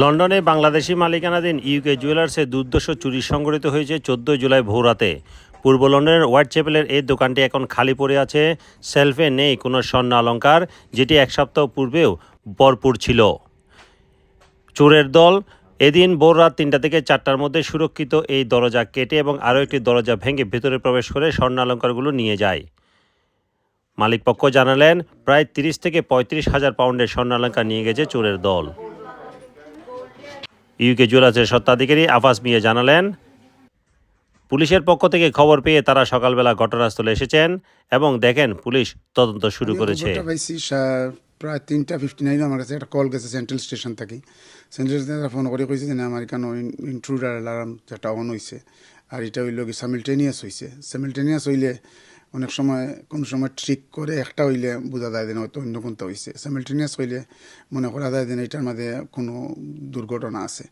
লন্ডনে বাংলাদেশি মালিকানাধীন ইউকে জুয়েলার্সে দুর্দশ চুরি সংঘটিত হয়েছে চোদ্দই জুলাই ভোররাতে পূর্ব লন্ডনের হোয়াইট চ্যাপেলের এই দোকানটি এখন খালি পড়ে আছে। সেলফে নেই কোনো স্বর্ণ অলঙ্কার, যেটি এক সপ্তাহ পূর্বেও ভরপুর ছিল। চোরের দল এদিন ভোর রাত তিনটা থেকে চারটার মধ্যে সুরক্ষিত এই দরজা কেটে এবং আরও একটি দরজা ভেঙে ভেতরে প্রবেশ করে স্বর্ণ অলঙ্কারগুলো নিয়ে যায়। মালিকপক্ষ জানালেন, প্রায় তিরিশ থেকে পঁয়ত্রিশ হাজার পাউন্ডের স্বর্ণালঙ্কার নিয়ে গেছে চোরের দল। ইউকে জুয়েলার্সের সত্ত্বাধিকারী আফাস মিয়া জানালেন পুলিশের পক্ষ থেকে খবর পেয়ে তারা সকালবেলা ঘটনাস্থলে এসেছেন এবং দেখেন পুলিশ তদন্ত শুরু করেছে। প্রায় তিনটা ফিফটি নাইন আমার কাছে একটা কল গেছে সেন্ট্রাল স্টেশন থেকে। সেন্ট্রাল স্টেশন ফোন করে কইছে যে না আমার এখানে ইন্ট্রুডার অ্যালার্ম যেটা অন হয়েছে আর এটা হইল কি সামিলটেনিয়াস হয়েছে সামিলটেনিয়াস হইলে অনেক সময় কোন সময় ট্রিক করে একটা হইলে বোঝা যায় যে না, হয়তো অন্য কোনটা হয়েছে সামিলটেনিয়াস হইলে মনে করা যায় যে না, এটার মধ্যে কোনো দুর্ঘটনা আছে।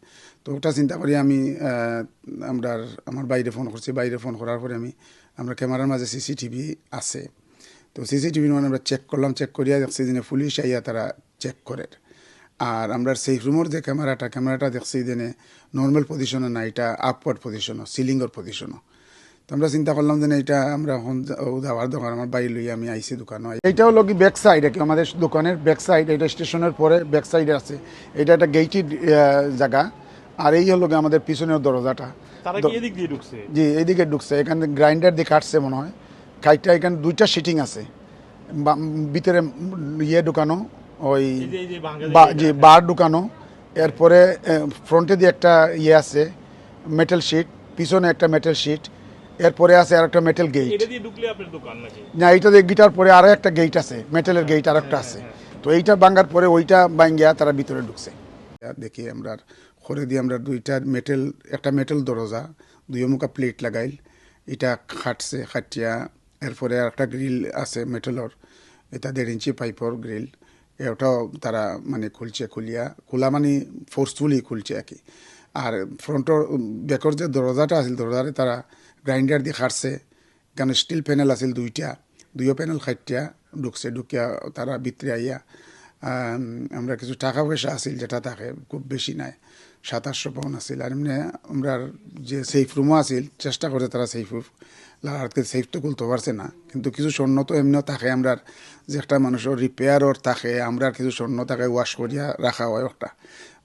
তো ওটা চিন্তা করি আমি আমরা আমার বাইরে ফোন করছি। বাইরে ফোন করার পরে আমি, আমরা ক্যামেরার মাঝে সিসিটিভি আছে। তো সিসিটিভি মানে আমরা চেক করলাম চেক করিয়া দেখছি যে পুলিশ আইয়া তারা চেক করে। আর আমরা সেই রুমের যে ক্যামেরাটা ক্যামেরাটা দেখছি যে নর্মাল পজিশনও না, এটা আপওয়ার্ড পজিশনও সিলিংয়ের পজিশনও তো আমরা চিন্তা করলাম যে না, এটা আমরা এখন যাওয়ার দোকান আমার বাড়ি লইয়া আমি আইসি দোকান। এইটা হলো কি ব্যাক সাইড কি আমাদের দোকানের ব্যাক সাইড এটা স্টেশনের পরে ব্যাক সাইডে আছে। এটা একটা গেইটেড জায়গা। আর এই হলো আমাদের পিছনের দরজাটা। জি এইদিকে ঢুকছে। এখানে গ্রাইন্ডার দিয়ে কাটছে মনে হয়। খাইটা এখানে দুইটা সিটিং আছে। ভিতরে ইয়ে ঢুকানো ওই জি বার ঢুকানো। এরপরে ফ্রন্টে দিয়ে একটা ইয়ে আছে মেটাল শিট পিছনে একটা মেটাল শিট এরপরে আছে আর একটা মেটেল গেট না এইটা দিয়ে গিটার পরে আরও একটা গেট আছে মেটেলের গেট আর একটা আছে। তো এইটা ভাঙ্গার পরে ওইটা ভাঙ্গিয়া তারা ভিতরে ঢুকছে। দেখি আমরা করে দিয়ে আমরা দুইটা মেটেল একটা মেটেল দরজা দুই মুখা প্লেট লাগাইল। এটা খাটছে খাটিয়া এরপরে আর একটা গ্রিল আছে মেটেলর এটা দেড় ইঞ্চি পাইপর গ্রিল এটাও তারা মানে খুলছে খুলিয়া খোলা মানে ফোর্সফুলি খুলছে আর কি। আর ফ্রন্টর ব্যাকর যে দরজাটা আছিল দরজারে তারা গ্রাইন্ডার দিয়ে খাটছে, কারণ স্টিল প্যানেল আছিল দুইটা দুইও প্যানেল খাটিয়া ঢুকছে, ঢুকিয়া তারা ভিতরে আইয়া আমরা কিছু টাকা পয়সা আছিল যেটা থাকে খুব বেশি নাই, সাতাশশো পাউন্ড আছিল। আর এমনি আমরা যে সেফ রুমও আছিল, চেষ্টা করছে তারা সেফ লাগাতে সেফ তো খুলতে পারছে না, কিন্তু কিছু স্বর্ণ তো এমনিও থাকে আমরা, যে একটা মানুষের রিপেয়ারর থাকে আমরা কিছু স্বর্ণ থাকে ওয়াশ করিয়া রাখা হয় একটা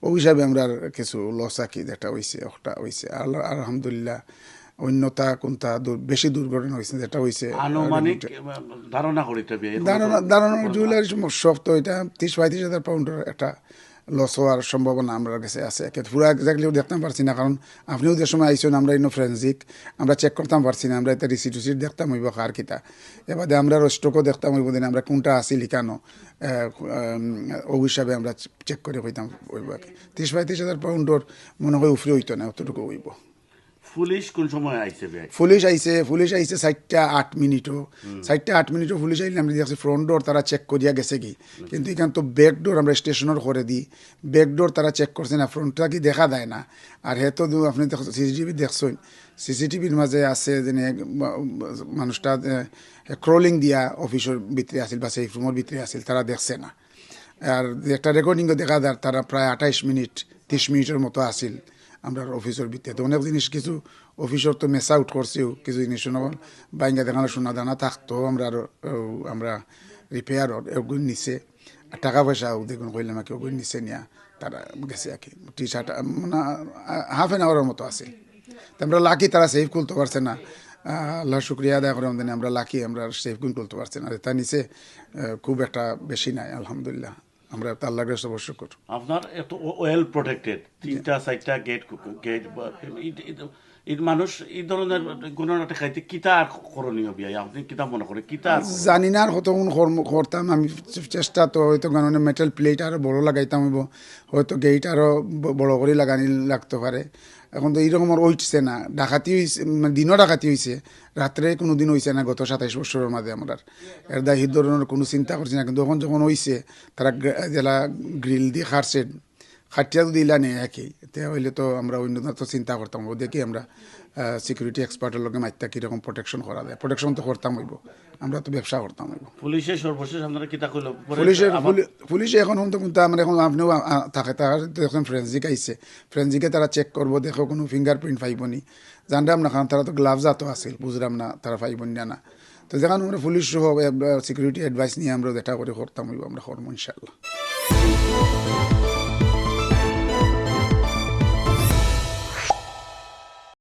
ওই হিসাবে আমরা কিছু লস আঁকি যেটা হয়েছে একটা হয়েছে আল্লাহ আলহামদুলিল্লাহ অন্যতা কোনটা বেশি দুর্ঘটনা হয়েছে যেটা হয়েছে আনুমানিক ধারণা করিতে জুয়েলারি সব তো এটা তিরিশ পঁয়ত্রিশ হাজার পাউন্ডের একটা লস হওয়ার সম্ভাবনা আমরা কাছে আছে। একে পুরো এক্সাক্টলিও দেখতে পারছি না কারণ আপনিও যে সময় আইসেন আমরা ইনো ফরেন্সিক আমরা চেক করতাম পারছি না আমরা এটা রিসিট টিসিট দেখতাম হইব কার কিতা এবারে আমরা স্টকও দেখতাম হইব দিন আমরা কোনটা আছি লিখানো ও হিসাবে আমরা চেক করে হইতাম হইব। তিরিশ পঁয়ত্রিশ হাজার পাউন্ডর মনে হয় উফরে হইতো না অতটুকু হইব। পুলিশ কোন সময় আইছে পুলিশ আইছে পুলিশ আইছে চারটা আট মিনিটও। চারটা আট মিনিটও পুলিশ আইলে আমরা দেখছি ফ্রন্ট ডোর তারা চেক করিয়া গেছে কি? কিন্তু এখান তো ব্যাক ডোর আমরা স্টেশনের করে দিই। ব্যাক ডোর তারা চেক করছে না ফ্রন্টটা কি দেখা দেয় না? আর হে তো দু- আপনি সিসিটিভি দেখছেন সিসিটিভির মাঝে আছে যে মানুষটা ক্রলিং দিয়া অফিসের ভিতরে আছিল বা সেই রুমের ভিতরে আছিল তারা দেখছে না। আর একটা রেকর্ডিংও দেখা যায় তারা প্রায় আঠাইশ মিনিট তিরিশ মিনিটের মতো আছিল। আমরা অফিসের ভিতরে তো অনেক জিনিস, কিছু অফিসর তো মেস আউট করছেও কিছু জিনিস বাইঙ্গা দেখানো শোনা দানা থাকতো, আমরা আমরা রিপেয়ার ওগুলো আর টাকা পয়সা দেখুন কইলাম কি ওগুলো নিছে নিয়া, তারা গেছে আর কি। টি শার্ট মানে হাফ এন আওয়ারের মতো আছে। আমরা লাকি তারা সেফ খুলতে পারছে না। আল্লাহ শুক্রিয়া আদায় করে আমাদের আমরা লাকি আমরা সেফ তুলতে পারছি না। তার নিচে খুব একটা বেশি নাই, আলহামদুলিল্লাহ। আমরা তো আল্লাহ কাছে অবশ্য করি আপনার এত ওয়েল প্রোটেক্টেড তিনটা চারটা গেট গেট এই মানুষ এই ধরনের গণনাটা খাইতে কিতা আর করণীয় বিয়া? আপনি কিতা মনে করে কিতা জানি না, আর কত কোন করতাম। আমি চেষ্টা তো হয়তো কারণে মেটাল প্লেট আরও বড় লাগাইতাম হয়তো গেট আরও বড় করে লাগানি লাগতে পারে। এখন তো এইরকম আর উঠছে না। ডাকাতি হয়েছে মানে দিনও ডাকাতি হয়েছে রাত্রে কোনো দিন হয়েছে না গত সাতাইশ বছরের মাঝে আমরা এর এই ধরনের কোনো চিন্তা করছি না। কিন্তু এখন যখন হয়েছে তারা জেলা গ্রিল দিয়ে খাটছে খাটিয়া যদি ইলা নেই একই। তে হইলে তো আমরা অন্য তো চিন্তা করতাম ও দেখি আমরা সিকিউরিটি এক্সপার্টের লগে মাইত্যা কীরকম প্রোটেকশন করা যায়। প্রোটেকশন তো করতাম হইব। আমরা তো ব্যবসা করতাম হইব। পুলিশে সর্বশেষ আপনারা কিতা কইল? পরে পুলিশের আমার- পুলি- পুলিশে এখন হন তো কিন্তু আমরা এখন আপনিও থাকে। তার এখন ফ্রেন্সিক আইছে। ফ্রেন্সিকে তারা চেক করব দেখো কোনো ফিঙ্গারপ্রিন্ট পাইব নি। জানলাম না কারণ তারা তো গ্লাভস আতো আছিল বুঝলাম না তারা পাইব না না তো যেখানে আমরা পুলিশ সহ সিকিউরিটি অ্যাডভাইস নিয়ে আমরা যেটা করে করতাম হইব আমরা করব ইনশাল্লাহ